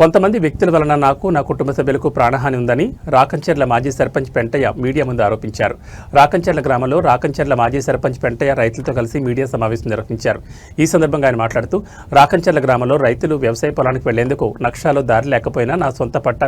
కొంతమంది వ్యక్తుల వలన నాకు నా కుటుంబ సభ్యులకు ప్రాణహాని ఉందని రాకంచెర్ల మాజీ సర్పంచ్ పెంటయ్య మీడియా ముందు ఆరోపించారు. రాకంచెర్ల గ్రామంలో రాకంచెర్ల మాజీ సర్పంచ్ పెంటయ్య రైతులతో కలిసి మీడియా సమావేశం నిర్వహించారు. ఈ సందర్భంగా ఆయన మాట్లాడుతూ రాకంచెర్ల గ్రామంలో రైతులు వ్యవసాయ పొలానికి వెళ్ళేందుకు నక్షాలో దారి లేకపోయినా నా సొంత పట్ట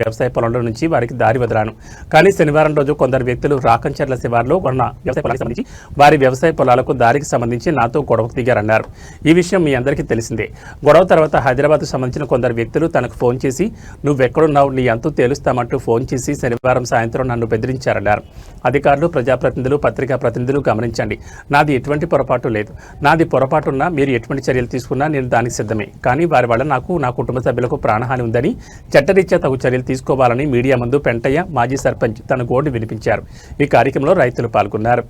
వ్యవసాయ పొలంలో నుంచి వారికి దారి వదిలాను. కానీ శనివారం రోజు కొందరు వ్యక్తులు రాకంచెర్ల శివార్లో ఉన్న వ్యవసాయ పొలానికి సంబంధించి వారి వ్యవసాయ పొలాలకు దారికి సంబంధించి నాతో గొడవకు దిగారన్నారు. ఈ విషయం మీ అందరికీ తెలిసిందే. గొడవ తర్వాత హైదరాబాద్కు సంబంధించిన కొందరు వ్యక్తులు తనకు ఫోన్ చేసి నువ్వెక్కడున్నావు? నీ అంతు తేలుస్తామంటూ ఫోన్ చేసి శనివారం సాయంత్రం నన్ను బెదిరించారన్నారు. అధికారులు ప్రజాప్రతినిధులు పత్రికా ప్రతినిధులు గమనించండి. నాది ఎటువంటి పొరపాటు లేదు. నాది పొరపాటున్నా మీరు ఎటువంటి చర్యలు తీసుకున్నా నేను దానికి సిద్ధమే. కానీ వారి వల్ల నాకు నా కుటుంబ సభ్యులకు ప్రాణహాని ఉందని చట్టరీత్యా తగు చర్యలు తీసుకోవాలని మీడియా ముందు పెంటయ్య మాజీ సర్పంచ్ తన గోడు వినిపించారు. ఈ కార్యక్రమంలో రైతులు పాల్గొన్నారు.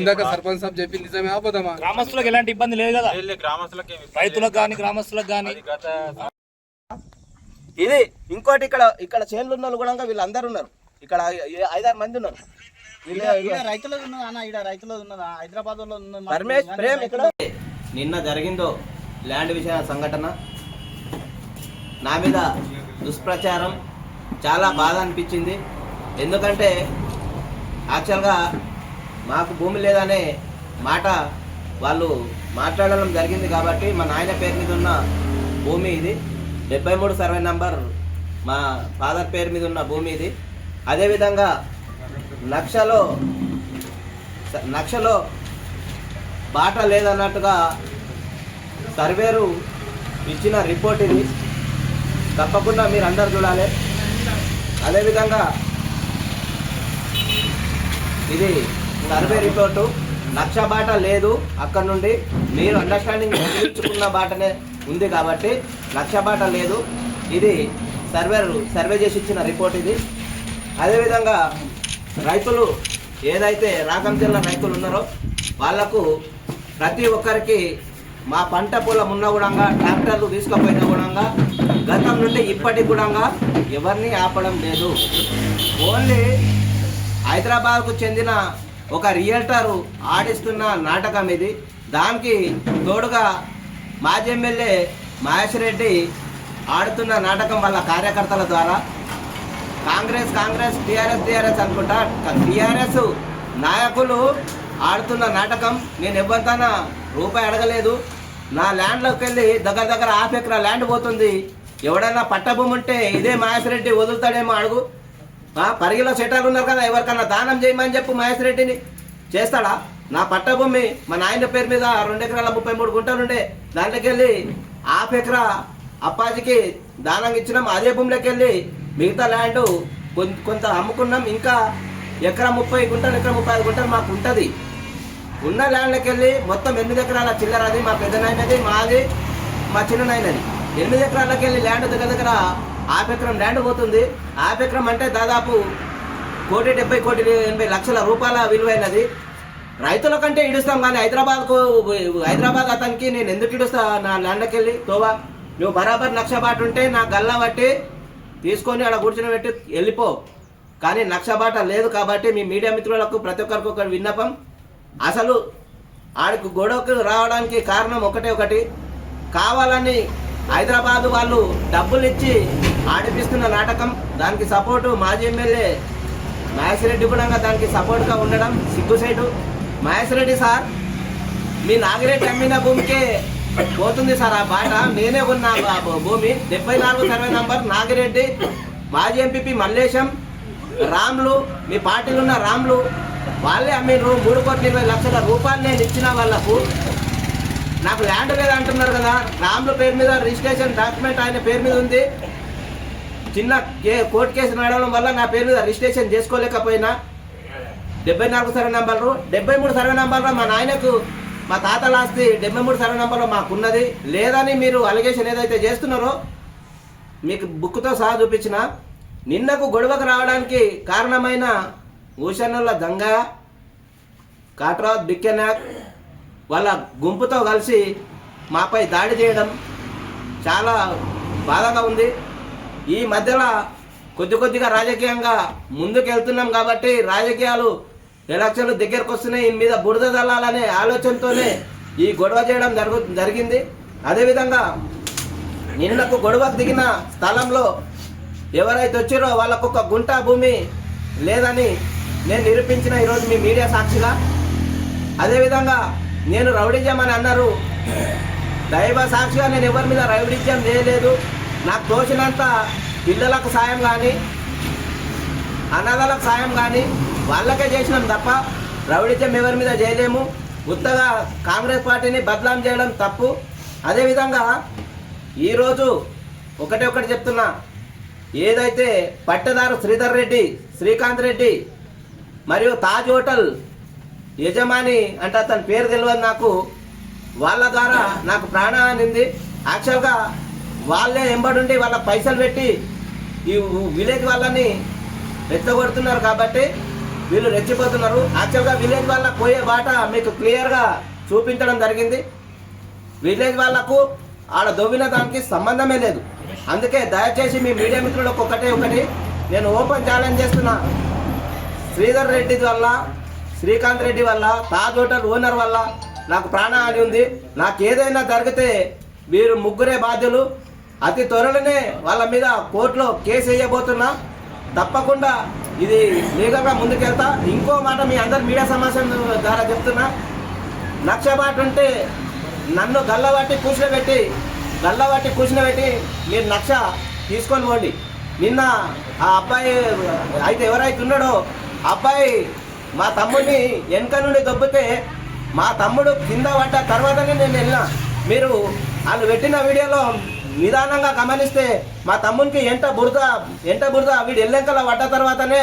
ఇందాక సర్పంచ్ సాబ్ చెప్పి నిజమే ఆపోదామా గ్రామస్తులకు ఎలాంటి ఇబ్బంది లేదు? కదా గ్రామస్తులకి రైతులకు కానీ గ్రామస్తులకు కానీ ఇది ఇంకోటి ఇక్కడ ఇక్కడ చేనులు ఉన్న వాళ్ళు కూడా వీళ్ళందరూ ఉన్నారు. ఇక్కడ ఐదారు మంది ఉన్నారు. నిన్న జరిగిందో ల్యాండ్ విషయ సంఘటన. నా మీద దుష్ప్రచారం చాలా బాధ అనిపించింది. ఎందుకంటే యాక్చువల్గా మాకు భూమి లేదనే మాట వాళ్ళు మాట్లాడడం జరిగింది కాబట్టి మా నాయన పేరు మీద ఉన్న భూమి ఇది. డెబ్బై మూడు సర్వే నంబర్ మా ఫాదర్ పేరు మీద ఉన్న భూమి ఇది. అదేవిధంగా నక్షలో నక్షలో బాట లేదన్నట్టుగా సర్వేరు ఇచ్చిన రిపోర్ట్ ఇది. తప్పకుండా మీరు అందరు చూడాలి. అదేవిధంగా ఇది సర్వే రిపోర్టు. లక్ష బాట లేదు అక్కడ నుండి. మీరు అండర్స్టాండింగ్ తీర్చుకున్న బాటనే ఉంది కాబట్టి లక్ష బాట లేదు. ఇది సర్వేరు సర్వే చేసి ఇచ్చిన రిపోర్ట్ ఇది. అదేవిధంగా రైతులు ఏదైతే రాగం జిల్లా రైతులు ఉన్నారో వాళ్ళకు ప్రతి ఒక్కరికి మా పంట పొలం ఉన్న కూడా ట్రాక్టర్లు తీసుకుపోయిన కూడా గతం నుండి ఇప్పటికి కూడా ఎవరిని ఆపడం లేదు. ఓన్లీ హైదరాబాద్కు చెందిన ఒక రియల్టర్ ఆడిస్తున్న నాటకం ఇది. దానికి తోడుగా మాజీ ఎమ్మెల్యే మహేష్ రెడ్డి ఆడుతున్న నాటకం వాళ్ళ కార్యకర్తల ద్వారా కాంగ్రెస్ కాంగ్రెస్ టీఆర్ఎస్ టీఆర్ఎస్ అనుకుంటా టీఆర్ఎస్ నాయకులు ఆడుతున్న నాటకం నేను ఎవరితోనా రూపాయి అడగలేదు. నా ల్యాండ్లోకి వెళ్ళి దగ్గర దగ్గర హాఫ్ ఎకరా ల్యాండ్ పోతుంది. ఎవడైనా పట్టభూమి ఉంటే ఇదే మహేష్ రెడ్డి వదులుతాడేమో అడుగు. పరిగిలో సెటాలు ఉన్నారు కదా ఎవరికన్నా దానం చేయమని చెప్పు మహేష్ రెడ్డిని చేస్తాడా? నా పట్టభూమి మా నాయన పేరు మీద రెండు ఎకరాల ముప్పై మూడు గుంటలు ఉండే. దాంట్లోకి వెళ్ళి హాఫ్ ఎకరా అప్పాజికి దానం ఇచ్చినాం. అదే భూమిలోకి వెళ్ళి మిగతా ల్యాండ్ కొం- కొంత అమ్ముకున్నాం. ఇంకా ఎకరా ముప్పై గుంటలు ఎకరా ముప్పై ఐదు గుంటలు మాకు ఉంటుంది. ఉన్న ల్యాండ్లోకి వెళ్ళి మొత్తం ఎనిమిది ఎకరాల చిల్లర అది మా పెద్ద నాయనది మాది మా చిన్న నాయనది. ఎనిమిది ఎకరాలకి వెళ్ళి ల్యాండ్ దగ్గర దగ్గర ఆపెక్రం ల్యాండ్ పోతుంది. ఆపెక్రం అంటే దాదాపు కోటి డెబ్బై కోటి ఎనభై లక్షల రూపాయల విలువైనది. రైతుల కంటే ఇడుస్తాం కానీ హైదరాబాద్కు హైదరాబాద్ అతనికి నేను ఎందుకు ఇడుస్తా నా ల్యాండ్కి వెళ్ళి తోవా నువ్వు బరాబర్ లక్ష బాట ఉంటే నా గల్లా బట్టి తీసుకొని అక్కడ కూర్చుని పెట్టి వెళ్ళిపో. కానీ నక్షబాట లేదు కాబట్టి మీ మీడియా మిత్రులకు ప్రతి ఒక్కరికి ఒక విన్నపం. అసలు ఆడికి గొడవకు రావడానికి కారణం ఒకటే ఒకటి. కావాలని హైదరాబాద్ వాళ్ళు డబ్బులు ఇచ్చి ఆడిపిస్తున్న నాటకం దానికి సపోర్టు మాజీ ఎమ్మెల్యే మహేష్ రెడ్డి కూడా దానికి సపోర్ట్గా ఉండడం సిగ్గుసైటు మహేష్ రెడ్డి సార్ మీ నాగిరెడ్డి అమ్మిన భూమికే పోతుంది సార్ ఆ బాట. నేనే కొన్న భూమి. డెబ్బై నాలుగు సర్వే నంబర్ నాగిరెడ్డి మాజీ ఎంపీపీ మల్లేశం రామ్లు మీ పార్టీలో ఉన్న రామ్లు. వాళ్ళే అమ్మిండ్రు మూడు కోట్ల ఇరవై లక్షల రూపాయలు నేను ఇచ్చిన వాళ్ళకు. నాకు ల్యాండ్ లేదు అంటున్నారు కదా రాముల పేరు మీద రిజిస్ట్రేషన్ డాక్యుమెంట్ ఆయన పేరు మీద ఉంది. చిన్న కే కోర్టు కేసు నడవడం వల్ల నా పేరు మీద రిజిస్ట్రేషన్ చేసుకోలేకపోయినా. డెబ్బై నాలుగు సర్వే నంబర్లు డెబ్బై మూడు సర్వే నంబర్లో మా నాయనకు మా తాతల ఆస్తి డెబ్బై మూడు సర్వే నంబర్లో మాకున్నది. లేదని మీరు అలిగేషన్ ఏదైతే చేస్తున్నారో మీకు బుక్తో సహా చూపించిన. నిన్నకు గొడవకు రావడానికి కారణమైన ఊషన్నుల దొంగ కాట్రాత్ బిక్కెనాక్ వాళ్ళ గుంపుతో కలిసి మాపై దాడి చేయడం చాలా బాధగా ఉంది. ఈ మధ్యలో కొద్ది కొద్దిగా రాజకీయంగా ముందుకెళ్తున్నాం కాబట్టి రాజకీయాలు ఎలక్షన్లు దగ్గరకు వస్తున్నాయి. ఈ మీద బురద దళాలనే ఆలోచనతోనే ఈ గొడవ చేయడం జరుగు జరిగింది. అదేవిధంగా నిన్నకు గొడవకు దిగిన స్థలంలో ఎవరైతే వచ్చారో వాళ్ళకు ఒక గుంట భూమి లేదని నేను నిరూపించిన ఈరోజు మీ మీడియా సాక్షిగా అదేవిధంగా నేను రౌడిజం అని అన్నారు. దైవ సాక్షిగా నేను ఎవరి మీద రౌడిజం చేయలేదు. నాకు తోచినంత పిల్లలకు సాయం కానీ అనాథాలకు సాయం కానీ వాళ్ళకే చేసినాం తప్ప రౌడిజం ఎవరి మీద చేయలేము. ఉత్తగా కాంగ్రెస్ పార్టీని బదనాం చేయడం తప్పు. అదేవిధంగా ఈరోజు ఒకటే ఒకటి చెప్తున్నా. ఏదైతే పట్టదారు శ్రీధర్ రెడ్డి శ్రీకాంత్ రెడ్డి మరియు తాజ్ హోటల్ యజమాని అంటే అతని పేరు తెలియదు నాకు. వాళ్ళ ద్వారా నాకు ప్రాణానింది యాక్చువల్గా వాళ్ళే ఎంబడుండి వాళ్ళ పైసలు పెట్టి ఈ విలేజ్ వాళ్ళని రెచ్చగొడుతున్నారు కాబట్టి వీళ్ళు రెచ్చిపోతున్నారు. యాక్చువల్గా విలేజ్ వాళ్ళ పోయే బాట మీకు క్లియర్గా చూపించడం జరిగింది. విలేజ్ వాళ్ళకు ఆడ దొవ్విన దానికి సంబంధమే లేదు. అందుకే దయచేసి మీ మీడియా మిత్రులకు ఒకటే ఒకటి. నేను ఓపెన్ ఛాలెంజ్ చేస్తున్నా. శ్రీధర్ రెడ్డి వల్ల శ్రీకాంత్ రెడ్డి వల్ల తాజ్ హోటల్ ఓనర్ వల్ల నాకు ప్రాణహాని ఉంది. నాకు ఏదైనా జరిగితే వీరు ముగ్గురే బాధ్యులు. అతి త్వరలోనే వాళ్ళ మీద కోర్టులో కేసు వేయబోతున్నా. తప్పకుండా ఇది లీగల్గా ముందుకెళ్తా. ఇంకో మాట మీ అందరు మీడియా సమాచారం ద్వారా చెప్తున్నా. నక్షబాటు ఉంటే నన్ను గల్లబట్టి కూర్చోబెట్టి గల్లబట్టి కూర్చోబెట్టి మీరు నక్ష తీసుకొని పోండి. నిన్న ఆ అబ్బాయి అయితే ఎవరైతే ఉన్నాడో అబ్బాయి మా తమ్ముడిని వెనక నుండి దొబ్బితే మా తమ్ముడు కింద పడ్డ తర్వాతనే నేను వెళ్ళిన. మీరు వాళ్ళు పెట్టిన వీడియోలో నిదానంగా గమనిస్తే మా తమ్మునికి ఎంట బురద ఎంట బురద వీడు ఎల్లెంకల పడ్డ తర్వాతనే